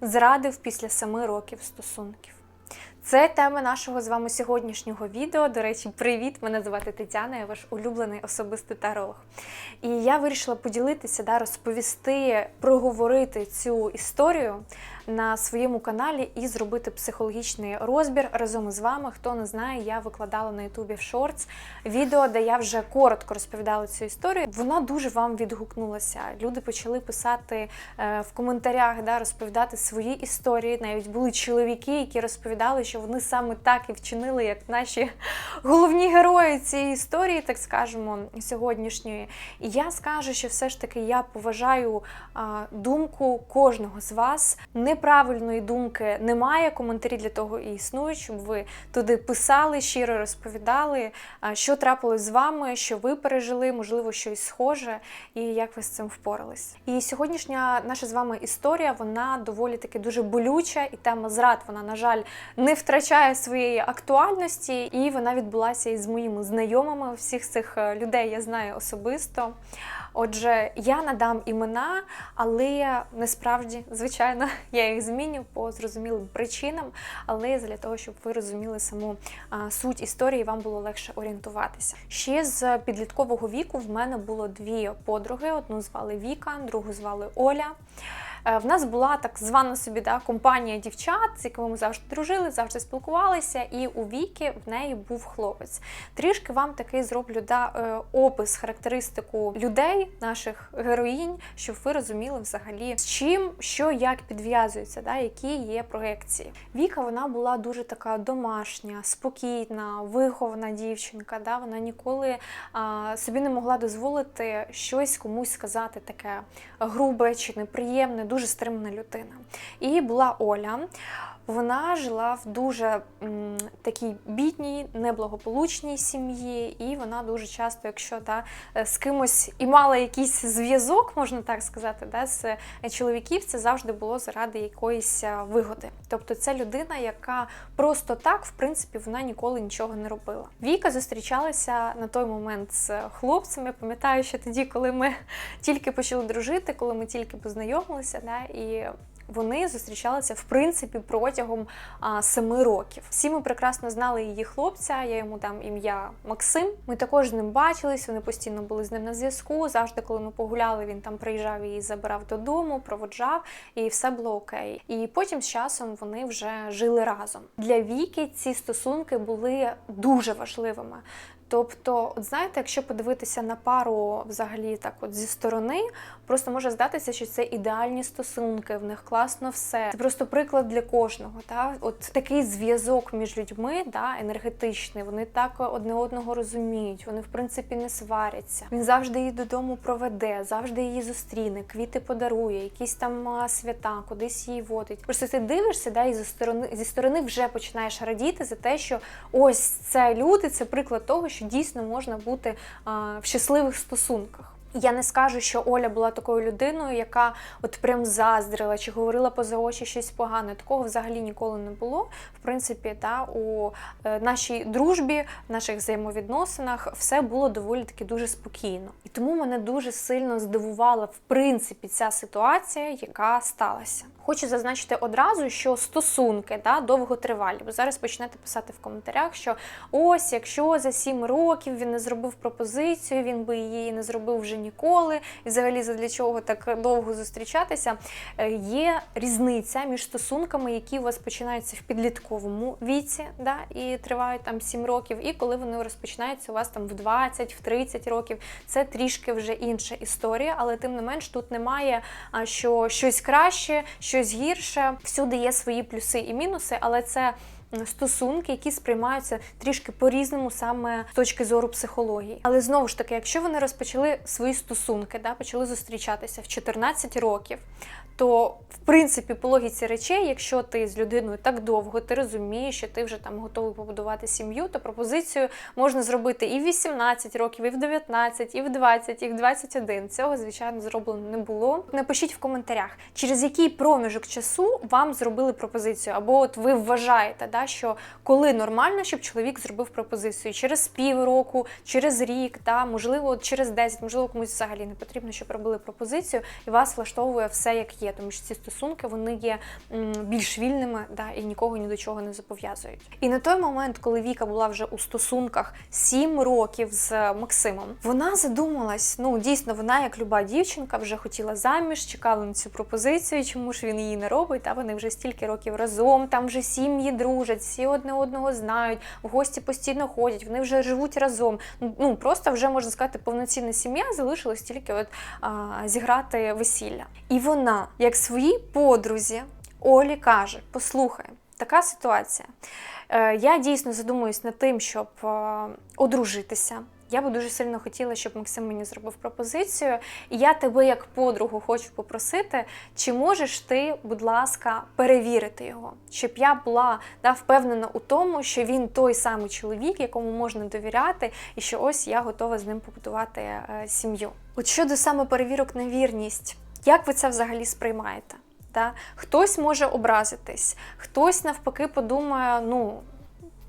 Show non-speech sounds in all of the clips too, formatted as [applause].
зрадив після семи років стосунків. Це тема нашого з вами сьогоднішнього відео. До речі, привіт! Мене звати Тетяна, я ваш улюблений особистий таролог. І я вирішила поділитися, да, розповісти, проговорити цю історію на своєму каналі і зробити психологічний розбір разом із вами. Хто не знає, я викладала на Ютубі в шортс відео, де я вже коротко розповідала цю історію. Вона дуже вам відгукнулася. Люди почали писати е, в коментарях, да, розповідати свої історії. Навіть були чоловіки, які розповідали, що вони саме так і вчинили, як наші головні герої цієї історії, так скажемо, сьогоднішньої. І я скажу, що все ж таки я поважаю думку кожного з вас. Неправильної думки немає. Коментарі для того і існують, щоб ви туди писали, щиро розповідали, що трапилось з вами, що ви пережили, можливо, щось схоже, і як ви з цим впорались. І сьогоднішня наша з вами історія, вона доволі таки дуже болюча, і тема зрад, вона, на жаль, не втрачає своєї актуальності, і вона відбулася із моїми знайомими. Всіх цих е, людей я знаю особисто. Отже, я надам імена, але насправді, звичайно, я їх зміню по зрозумілим причинам, але для того, щоб ви розуміли саму суть історії, вам було легше орієнтуватися. Ще з підліткового віку в мене було дві подруги: одну звали Віка, другу звали Оля. Е, В нас була так звана собі да, компанія дівчат, з якими ми завжди дружили, завжди спілкувалися, і у Віки в неї був хлопець. Трішки вам такий зроблю да, е, опис, характеристику людей, наших героїнь, щоб ви розуміли взагалі з чим, що як підв'язується, да, які є проекції. Віка вона була дуже така домашня, спокійна, вихована дівчинка. Да, вона ніколи а, собі не могла дозволити щось комусь сказати таке грубе чи неприємне, дуже стримана людина. І була Оля. Вона жила в дуже м, такій бідній, неблагополучній сім'ї, і вона дуже часто, якщо да, е, з кимось і мала якийсь зв'язок, можна так сказати, да, з е, чоловіків, це завжди було заради якоїсь е, вигоди. Тобто це людина, яка просто так, в принципі, вона ніколи нічого не робила. Віка зустрічалася на той момент з хлопцем. Я пам'ятаю, що тоді, коли ми [laughs] тільки почали дружити, коли ми тільки познайомилися, да, і вони зустрічалися в принципі протягом семи років. Всі ми прекрасно знали її хлопця. Я йому дам ім'я Максим. Ми також з ним бачились. Вони постійно були з ним на зв'язку. Завжди, коли ми погуляли, він там приїжджав і забирав додому, проводжав, і все було окей. І потім з часом вони вже жили разом. Для Віки ці стосунки були дуже важливими. Тобто, от знаєте, якщо подивитися на пару взагалі так, от зі сторони, просто може здатися, що це ідеальні стосунки, в них класно все. Це просто приклад для кожного. Та? От такий зв'язок між людьми, да, енергетичний, вони так одне одного розуміють, вони в принципі не сваряться. Він завжди її додому проведе, завжди її зустріне, квіти подарує, якісь там свята, кудись її водить. Просто ти дивишся, да, і зі сторони зі сторони вже починаєш радіти за те, що ось це люди, це приклад того, що дійсно можна бути в щасливих стосунках. Я не скажу, що Оля була такою людиною, яка от прям заздрила чи говорила поза очі щось погане. Такого взагалі ніколи не було. В принципі, та, у е, нашій дружбі, в наших взаємовідносинах все було доволі таки дуже спокійно. І тому мене дуже сильно здивувала в принципі ця ситуація, яка сталася. Хочу зазначити одразу, що стосунки да, довготривалі. Бо зараз почнете писати в коментарях, що ось якщо за 7 років він не зробив пропозицію, він би її не зробив вже ніколи, і взагалі задля чого так довго зустрічатися. Е, Є різниця між стосунками, які у вас починаються в підлітковому віці, да, і тривають там 7 років, і коли вони розпочинаються у вас там в 20, в 30 років. Це трішки вже інша історія, але тим не менш тут немає що щось краще, щось гірше. Всюди є свої плюси і мінуси, але це стосунки, які сприймаються трішки по-різному саме з точки зору психології. Але знову ж таки, якщо вони розпочали свої стосунки, да, почали зустрічатися в 14 років, то в принципі по логіці речей, якщо ти з людиною так довго, ти розумієш, що ти вже там готовий побудувати сім'ю, то пропозицію можна зробити і в 18 років, і в 19, і в 20, і в 21. Цього, звичайно, зроблено не було. Напишіть в коментарях, через який проміжок часу вам зробили пропозицію, або от ви вважаєте, да, що коли нормально, щоб чоловік зробив пропозицію через півроку, через рік, да, можливо, через 10, можливо, комусь взагалі не потрібно, щоб робили пропозицію, і вас влаштовує все як є, тому що ці стосунки вони є більш вільними да, і нікого ні до чого не зобов'язують. І на той момент, коли Віка була вже у стосунках 7 років з Максимом, вона задумалась. Ну дійсно, вона, як люба дівчинка, вже хотіла заміж, чекала на цю пропозицію, чому ж він її не робить. Та вони вже стільки років разом, там вже сім'ї дружать, всі одне одного знають, в гості постійно ходять, вони вже живуть разом. Ну просто вже можна сказати, повноцінна сім'я залишилась тільки от а, зіграти весілля. І вона, як своїй подрузі, Олі каже: Послухай, така ситуація. Е, Я дійсно задумуюсь над тим, щоб е, одружитися. Я би дуже сильно хотіла, щоб Максим мені зробив пропозицію. І я тебе, як подругу, хочу попросити, чи можеш ти, будь ласка, перевірити його, щоб я була да, впевнена у тому, що він той самий чоловік, якому можна довіряти, і що ось я готова з ним побудувати е, сім'ю. От щодо саме перевірок на вірність, як ви це взагалі сприймаєте? Да? Хтось може образитись, хтось навпаки подумає, ну.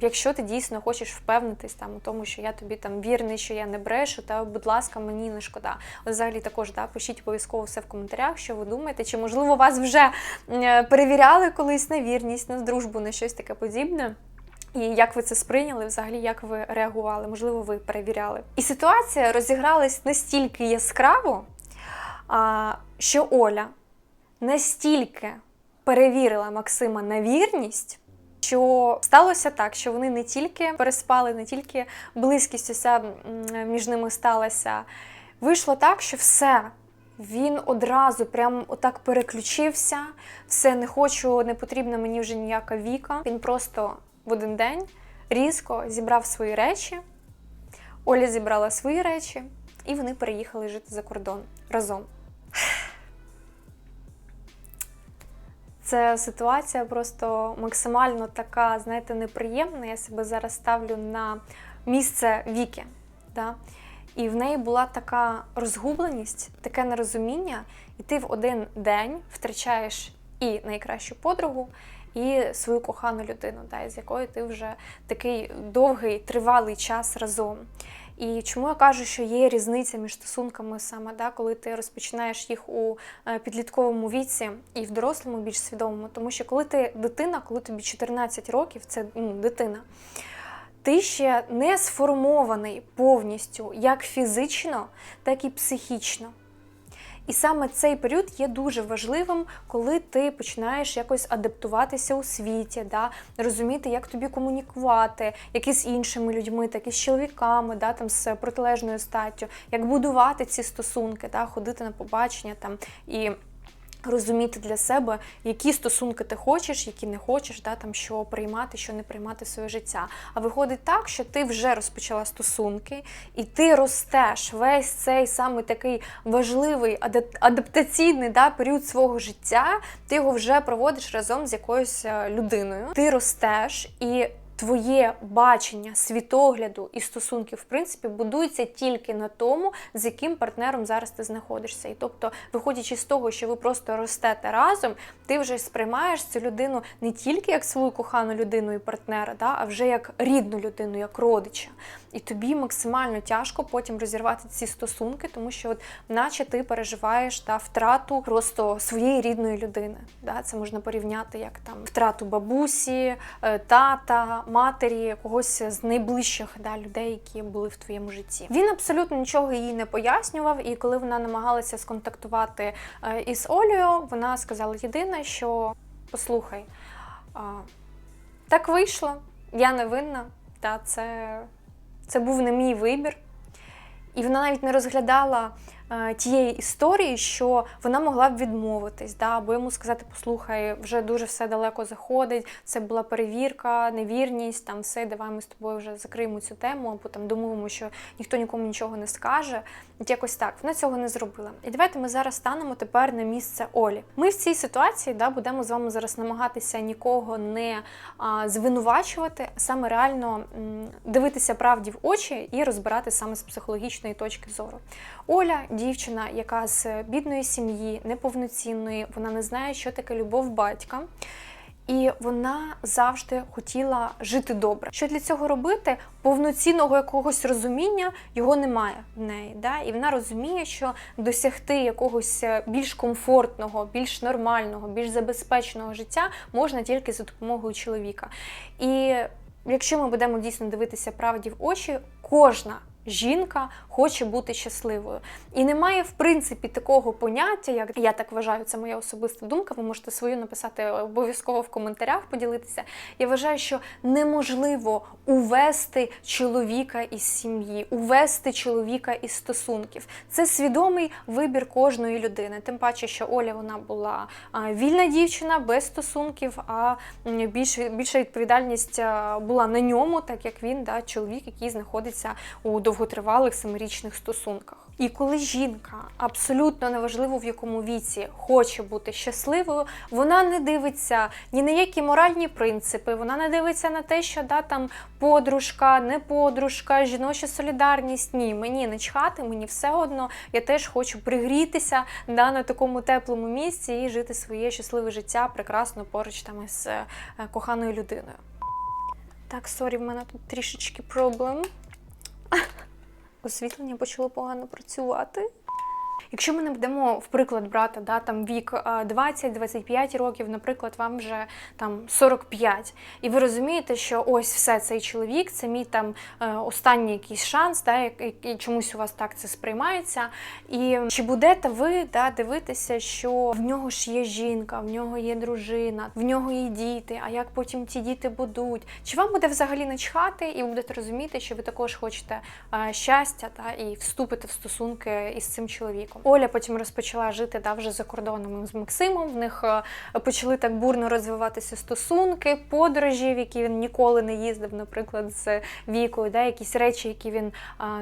Якщо ти дійсно хочеш впевнитись там у тому, що я тобі там вірний, що я не брешу, та будь ласка, мені не шкода. Взагалі також да, пишіть обов'язково все в коментарях, що ви думаєте, чи можливо вас вже е, перевіряли колись на вірність, на дружбу, на щось таке подібне. І як ви це сприйняли, взагалі, як ви реагували? Можливо, ви перевіряли. І ситуація розігралась настільки яскраво, що Оля настільки перевірила Максима на вірність. Що сталося так, що вони не тільки переспали, не тільки близькість уся між ними сталася. Вийшло так, що все. Він одразу прям отак переключився. Все не хочу, не потрібна мені вже ніяка віка. Він просто в один день різко зібрав свої речі. Оля зібрала свої речі, і вони переїхали жити за кордон разом. Це ситуація просто максимально така, знаєте, неприємна. Я себе зараз ставлю на місце Віки. Да? І в неї була така розгубленість, таке нерозуміння, і ти в один день втрачаєш і найкращу подругу, і свою кохану людину, да, з якою ти вже такий довгий, тривалий час разом. І чому я кажу, що є різниця між стосунками саме, да, коли ти розпочинаєш їх у е, підлітковому віці і в дорослому, більш свідомому, тому що коли ти дитина, коли тобі 14 років, це ну, дитина. Ти ще не сформований повністю як фізично, так і психічно. І саме цей період є дуже важливим, коли ти починаєш якось адаптуватися у світі, да, розуміти, як тобі комунікувати, як із іншими людьми, так і з чоловіками, да, там, з протилежною статтю, як будувати ці стосунки, да, ходити на побачення там і. Розуміти для себе, які стосунки ти хочеш, які не хочеш, да, там, що приймати, що не приймати в своє життя. А виходить так, що ти вже розпочала стосунки, і ти ростеш весь цей саме такий важливий адаптаційний да, період свого життя, ти його вже проводиш разом з якоюсь е, людиною. Ти ростеш і. Твоє бачення світогляду і стосунків, в принципі, будується тільки на тому, з яким партнером зараз ти знаходишся. І тобто, виходячи з того, що ви просто ростете разом, ти вже сприймаєш цю людину не тільки як свою кохану людину і партнера, да, а вже як рідну людину, як родича. І тобі максимально тяжко потім розірвати ці стосунки, тому що, от, наче ти переживаєш да, втрату просто своєї рідної людини. Да? Це можна порівняти як там втрату бабусі, е, тата, матері, когось з найближчих да, людей, які були в твоєму житті. Він абсолютно нічого їй не пояснював, і коли вона намагалася сконтактувати е, із Олею, вона сказала єдине, що послухай, так вийшло, я не винна, та це, це був не мій вибір. І вона навіть не розглядала тієї історії, що вона могла б відмовитись, да, або йому сказати, послухай, вже дуже все далеко заходить, це була перевірка, невірність, там все, давай ми з тобою вже закриємо цю тему, або там домовимо, що ніхто нікому нічого не скаже. От якось так. Вона цього не зробила. І давайте ми зараз станемо тепер на місце Олі. Ми в цій ситуації да, будемо з вами зараз намагатися нікого не а, звинувачувати, а саме реально м, дивитися правді в очі і розбирати саме з психологічної точки зору. Оля, дівчина, яка з бідної сім'ї, неповноцінної, вона не знає, що таке любов батька. І вона завжди хотіла жити добре. Що для цього робити? Повноцінного якогось розуміння його немає в неї. Да? І вона розуміє, що досягти якогось е, більш комфортного, більш нормального, більш забезпеченого життя можна тільки за допомогою чоловіка. І якщо ми будемо дійсно дивитися правді в очі, кожна жінка хоче бути щасливою. І немає, в принципі, такого поняття, як я так вважаю, це моя особиста думка. Ви можете свою написати обов'язково в коментарях, поділитися. Я вважаю, що неможливо увести чоловіка із сім'ї, увести чоловіка із стосунків. Це свідомий вибір кожної людини. Тим паче, що Оля вона була вільна дівчина без стосунків, а більше, більша відповідальність була на ньому, так як він да, чоловік, який знаходиться у довготривалих семирічних стосунках. І коли жінка абсолютно неважливо в якому віці хоче бути щасливою, вона не дивиться ні на які моральні принципи, вона не дивиться на те, що да там подружка, не подружка, жіноча солідарність. Ні, мені не чхати, мені все одно. Я теж хочу пригрітися да, на такому теплому місці і жити своє щасливе життя прекрасно поруч там із е, коханою людиною. Так, сорі, в мене тут трішечки проблем. Освітлення почало погано працювати. Якщо ми не будемо в приклад брати, да, там вік 20-25 років, наприклад, вам вже там 45, і ви розумієте, що ось все цей чоловік, це мій там е, останній якийсь шанс, да, і, чомусь у вас так це сприймається. І чи будете ви да, дивитися, що в нього ж є жінка, в нього є дружина, в нього є діти, а як потім ті діти будуть? Чи вам буде взагалі начхати, і ви будете розуміти, що ви також хочете е, щастя та, і вступити в стосунки із цим чоловіком? Оля потім розпочала жити да, вже за кордоном з Максимом. В них е, почали так бурно розвиватися стосунки, подорожі, в які він ніколи не їздив, наприклад, з вікою, да, якісь речі, які він,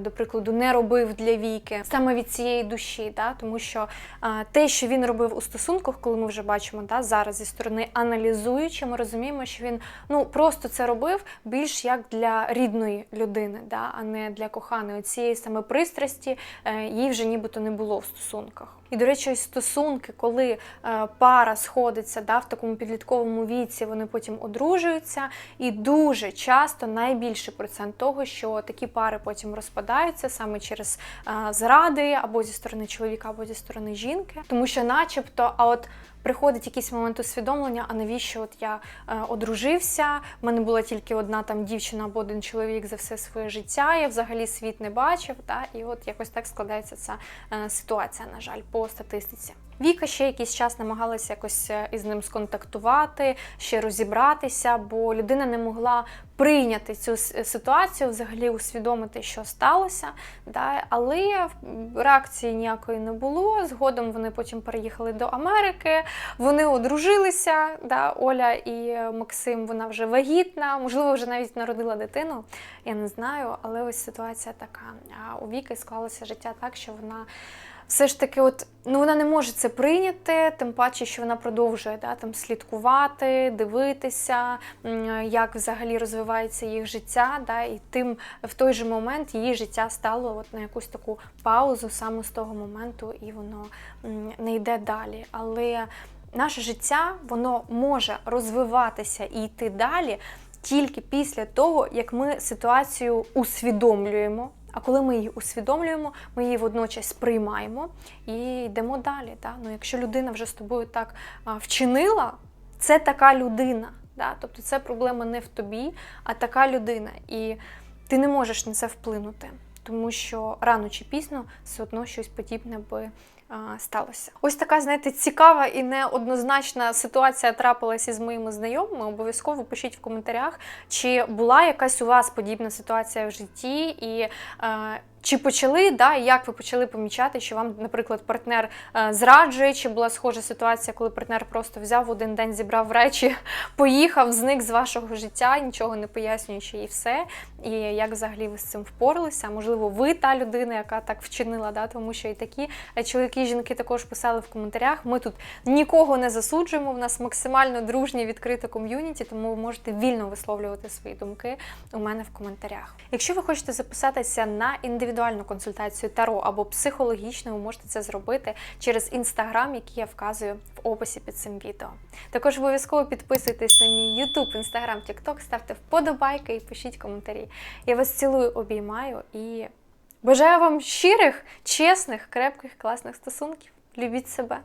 до прикладу, не робив для віки, саме від цієї душі, да, тому що те, що він робив у стосунках, коли ми вже бачимо да, зараз зі сторони аналізуючи, ми розуміємо, що він ну просто це робив більш як для рідної людини, да, а не для коханої. Цієї саме пристрасті е, їй вже нібито не було в стосунках. І, до речі, стосунки, коли е, пара сходиться да, в такому підлітковому віці, вони потім одружуються, і дуже часто найбільший процент того, що такі пари потім розпадаються саме через е, зради або зі сторони чоловіка, або зі сторони жінки, тому що, начебто, а от приходить якийсь момент усвідомлення, а навіщо от я е, одружився, в мене була тільки одна там дівчина або один чоловік за все своє життя, я взагалі світ не бачив, та, і от якось так складається ця е, ситуація, на жаль, по статистиці. Віка ще якийсь час намагалася якось е, із ним сконтактувати, ще розібратися, бо людина не могла прийняти цю ситуацію, взагалі усвідомити, що сталося. Да? Але реакції ніякої не було. Згодом вони потім переїхали до Америки, вони одружилися. Да? Оля і Максим, вона вже вагітна, можливо, вже навіть народила дитину. Я не знаю, але ось ситуація така. А у Віки склалося життя так, що вона все ж таки, от ну вона не може це прийняти, тим паче, що вона продовжує да, там слідкувати, дивитися, як взагалі розвивається їх життя. Да, і тим в той же момент її життя стало от на якусь таку паузу саме з того моменту, і воно не йде далі. Але наше життя воно може розвиватися і йти далі тільки після того, як ми ситуацію усвідомлюємо. А коли ми її усвідомлюємо, ми її водночас сприймаємо і йдемо далі. Да? Ну, якщо людина вже з тобою так вчинила, це така людина. Да? Тобто це проблема не в тобі, а така людина. І ти не можеш на це вплинути, тому що рано чи пізно все одно щось подібне би сталося. Ось така, знаєте, цікава і неоднозначна ситуація трапилася із моїми знайомими. Обов'язково пишіть в коментарях, чи була якась у вас подібна ситуація в житті, і е, чи почали, да, і як ви почали помічати, що вам, наприклад, партнер е, зраджує, чи була схожа ситуація, коли партнер просто взяв один день, зібрав речі, [laughs] поїхав, зник з вашого життя, нічого не пояснюючи, і все. І як взагалі ви з цим впоралися? Можливо, ви та людина, яка так вчинила, да, тому що і такі е, чоловіки і жінки також писали в коментарях. Ми тут нікого не засуджуємо. В нас максимально дружнє відкрите ком'юніті, тому ви можете вільно висловлювати свої думки у мене в коментарях. Якщо ви хочете записатися на індивідуальну індивідуальну консультацію Таро або психологічну, ви можете це зробити через інстаграм, який я вказую в описі під цим відео. Також обов'язково підписуйтесь на мій YouTube, Instagram, TikTok, ставте вподобайки і пишіть коментарі. Я вас цілую, обіймаю і бажаю вам щирих, чесних, крепких, класних стосунків. Любіть себе.